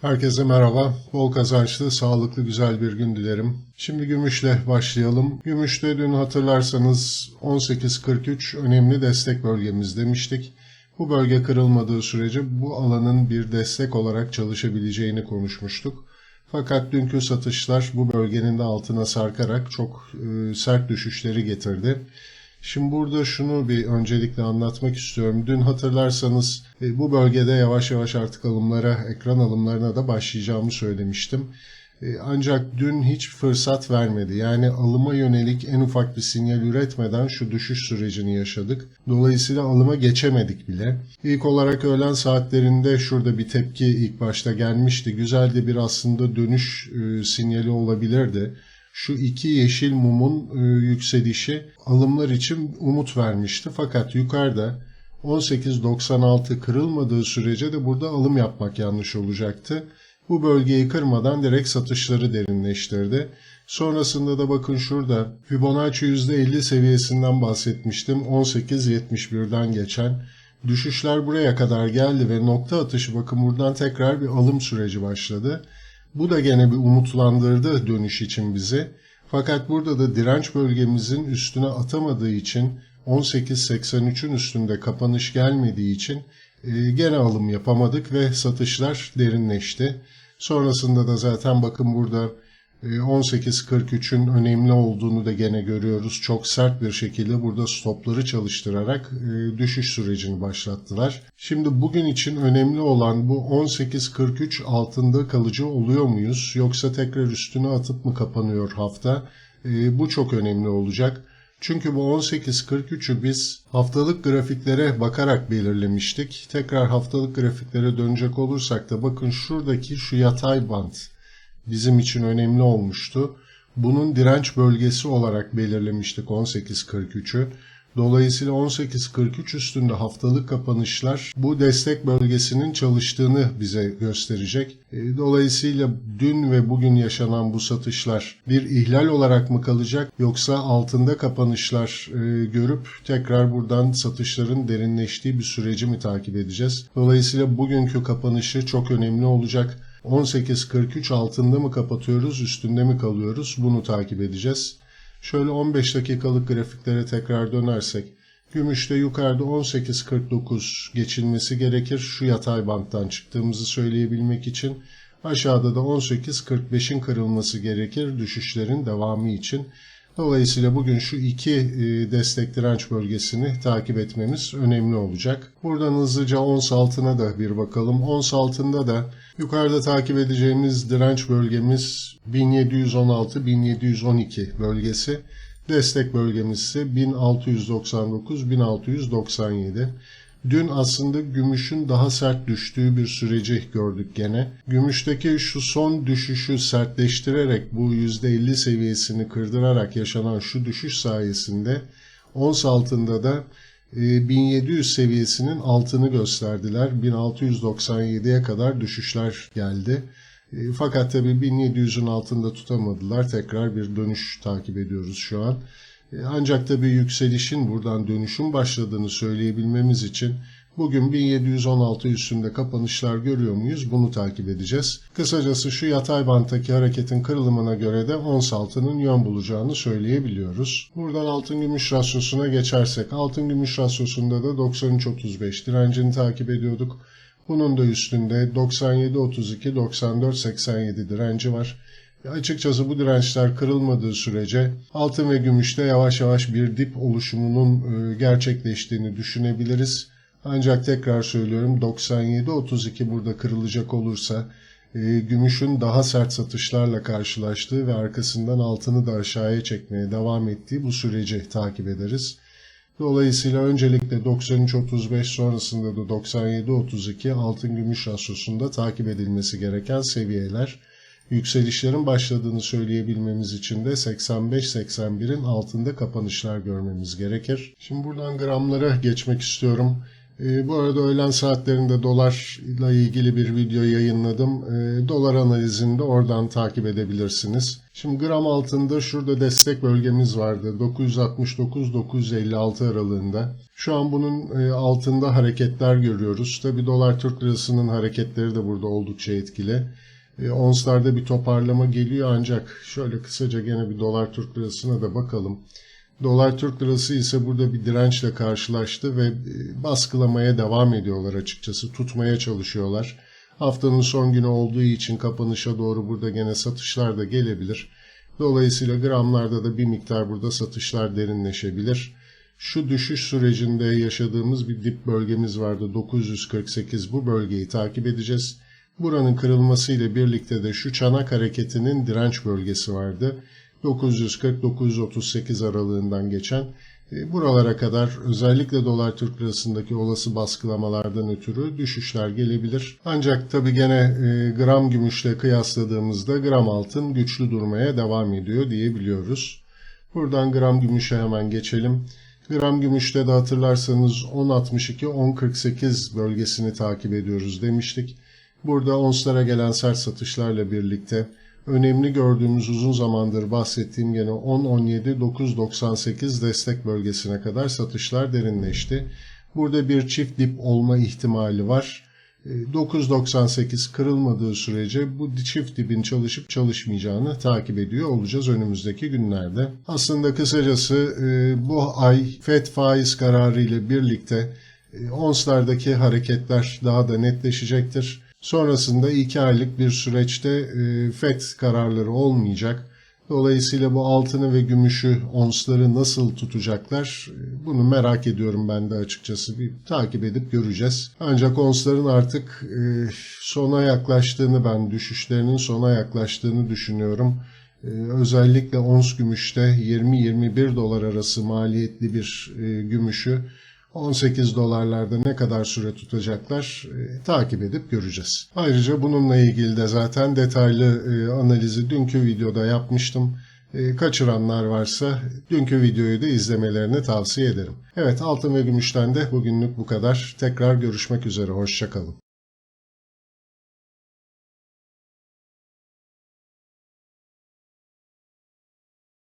Herkese merhaba. Bol kazançlı, sağlıklı, güzel bir gün dilerim. Şimdi gümüşle başlayalım. Gümüşte dün hatırlarsanız 18.43 önemli destek bölgemiz demiştik. Bu bölge kırılmadığı sürece bu alanın bir destek olarak çalışabileceğini konuşmuştuk. Fakat dünkü satışlar bu bölgenin de altına sarkarak çok e, sert düşüşleri getirdi. Şimdi burada şunu bir öncelikle anlatmak istiyorum. Dün hatırlarsanız e, bu bölgede yavaş yavaş artık alımlara, ekran alımlarına da başlayacağımı söylemiştim. E, Ancak dün hiç fırsat vermedi. Yani alıma yönelik en ufak bir sinyal üretmeden şu düşüş sürecini yaşadık. Dolayısıyla alıma geçemedik bile. İlk olarak öğlen saatlerinde şurada bir tepki ilk başta gelmişti. Güzel de bir aslında dönüş e, sinyali olabilirdi şu iki yeşil mumun e, yükselişi alımlar için umut vermişti. Fakat yukarıda 18.96 kırılmadığı sürece de burada alım yapmak yanlış olacaktı. Bu bölgeyi kırmadan direkt satışları derinleştirdi. Sonrasında da bakın şurada Fibonacci %50 seviyesinden bahsetmiştim. 18.71'den geçen düşüşler buraya kadar geldi ve nokta atışı bakın buradan tekrar bir alım süreci başladı. Bu da gene bir umutlandırdı dönüş için bizi. Fakat burada da direnç bölgemizin üstüne atamadığı için 18.83'ün üstünde kapanış gelmediği için e, gene alım yapamadık ve satışlar derinleşti. Sonrasında da zaten bakın burada 18.43'ün önemli olduğunu da gene görüyoruz. Çok sert bir şekilde burada stopları çalıştırarak e, düşüş sürecini başlattılar. Şimdi bugün için önemli olan bu 18.43 altında kalıcı oluyor muyuz? Yoksa tekrar üstüne atıp mı kapanıyor hafta? E, bu çok önemli olacak. Çünkü bu 18.43'ü biz haftalık grafiklere bakarak belirlemiştik. Tekrar haftalık grafiklere dönecek olursak da bakın şuradaki şu yatay band bizim için önemli olmuştu. Bunun direnç bölgesi olarak belirlemiştik 18.43'ü. Dolayısıyla 18.43 üstünde haftalık kapanışlar bu destek bölgesinin çalıştığını bize gösterecek. E, Dolayısıyla dün ve bugün yaşanan bu satışlar bir ihlal olarak mı kalacak yoksa altında kapanışlar e, görüp tekrar buradan satışların derinleştiği bir süreci mi takip edeceğiz? Dolayısıyla bugünkü kapanışı çok önemli olacak. 18.43 altında mı kapatıyoruz, üstünde mi kalıyoruz? Bunu takip edeceğiz. Şöyle 15 dakikalık grafiklere tekrar dönersek, gümüşte yukarıda 18.49 geçilmesi gerekir. Şu yatay banttan çıktığımızı söyleyebilmek için. Aşağıda da 18.45'in kırılması gerekir düşüşlerin devamı için. Dolayısıyla bugün şu iki e, destek direnç bölgesini takip etmemiz önemli olacak. Buradan hızlıca ons altına da bir bakalım. Ons altında da yukarıda takip edeceğimiz direnç bölgemiz 1716-1712 bölgesi. Destek bölgemiz ise 1699-1697. Dün aslında gümüşün daha sert düştüğü bir süreci gördük gene. Gümüşteki şu son düşüşü sertleştirerek bu %50 seviyesini kırdırarak yaşanan şu düşüş sayesinde ons altında da 1700 seviyesinin altını gösterdiler. 1697'ye kadar düşüşler geldi. E, Fakat tabii 1700'ün altında tutamadılar. Tekrar bir dönüş takip ediyoruz şu an. E, Ancak tabii yükselişin buradan dönüşün başladığını söyleyebilmemiz için bugün 1716 üstünde kapanışlar görüyor muyuz? Bunu takip edeceğiz. Kısacası şu yatay banttaki hareketin kırılımına göre de ons altının yön bulacağını söyleyebiliyoruz. Buradan altın gümüş rasyosuna geçersek altın gümüş rasyosunda da 93.35 direncini takip ediyorduk. Bunun da üstünde 97.32, 94.87 direnci var. Açıkçası bu dirençler kırılmadığı sürece altın ve gümüşte yavaş yavaş bir dip oluşumunun e, gerçekleştiğini düşünebiliriz. Ancak tekrar söylüyorum 97.32 burada kırılacak olursa e, gümüşün daha sert satışlarla karşılaştığı ve arkasından altını da aşağıya çekmeye devam ettiği bu süreci takip ederiz. Dolayısıyla öncelikle 93.35 sonrasında da 97.32 altın gümüş rasyosunda takip edilmesi gereken seviyeler. Yükselişlerin başladığını söyleyebilmemiz için de 85-81'in altında kapanışlar görmemiz gerekir. Şimdi buradan gramlara geçmek istiyorum. E, bu arada öğlen saatlerinde dolarla ilgili bir video yayınladım. E, dolar analizini de oradan takip edebilirsiniz. Şimdi gram altında şurada destek bölgemiz vardı. 969-956 aralığında. Şu an bunun e, altında hareketler görüyoruz. Tabi dolar Türk lirasının hareketleri de burada oldukça etkili. E, onslarda bir toparlama geliyor ancak şöyle kısaca gene bir dolar Türk lirasına da bakalım. Dolar Türk lirası ise burada bir dirençle karşılaştı ve e, baskılamaya devam ediyorlar açıkçası. Tutmaya çalışıyorlar. Haftanın son günü olduğu için kapanışa doğru burada gene satışlar da gelebilir. Dolayısıyla gramlarda da bir miktar burada satışlar derinleşebilir. Şu düşüş sürecinde yaşadığımız bir dip bölgemiz vardı 948 bu bölgeyi takip edeceğiz. Buranın kırılmasıyla birlikte de şu çanak hareketinin direnç bölgesi vardı. 940-938 aralığından geçen e, buralara kadar özellikle dolar Türk lirasındaki olası baskılamalardan ötürü düşüşler gelebilir. Ancak tabi gene e, gram gümüşle kıyasladığımızda gram altın güçlü durmaya devam ediyor diyebiliyoruz. Buradan gram gümüşe hemen geçelim. Gram gümüşte de hatırlarsanız 10.62-10.48 bölgesini takip ediyoruz demiştik. Burada onslara gelen sert satışlarla birlikte önemli gördüğümüz uzun zamandır bahsettiğim gene 10-17-9-98 destek bölgesine kadar satışlar derinleşti. Burada bir çift dip olma ihtimali var. 9.98 kırılmadığı sürece bu çift dibin çalışıp çalışmayacağını takip ediyor olacağız önümüzdeki günlerde. Aslında kısacası bu ay FED faiz kararı ile birlikte onslardaki hareketler daha da netleşecektir. Sonrasında iki aylık bir süreçte e, FED kararları olmayacak. Dolayısıyla bu altını ve gümüşü, onsları nasıl tutacaklar e, bunu merak ediyorum ben de açıkçası. Bir takip edip göreceğiz. Ancak onsların artık e, sona yaklaştığını ben, düşüşlerinin sona yaklaştığını düşünüyorum. Özellikle ons gümüşte 20-21 dolar arası maliyetli bir gümüşü 18 dolarlarda ne kadar süre tutacaklar e, takip edip göreceğiz. Ayrıca bununla ilgili de zaten detaylı e, analizi dünkü videoda yapmıştım. E, kaçıranlar varsa dünkü videoyu da izlemelerini tavsiye ederim. Evet altın ve gümüşten de bugünlük bu kadar. Tekrar görüşmek üzere. Hoşçakalın.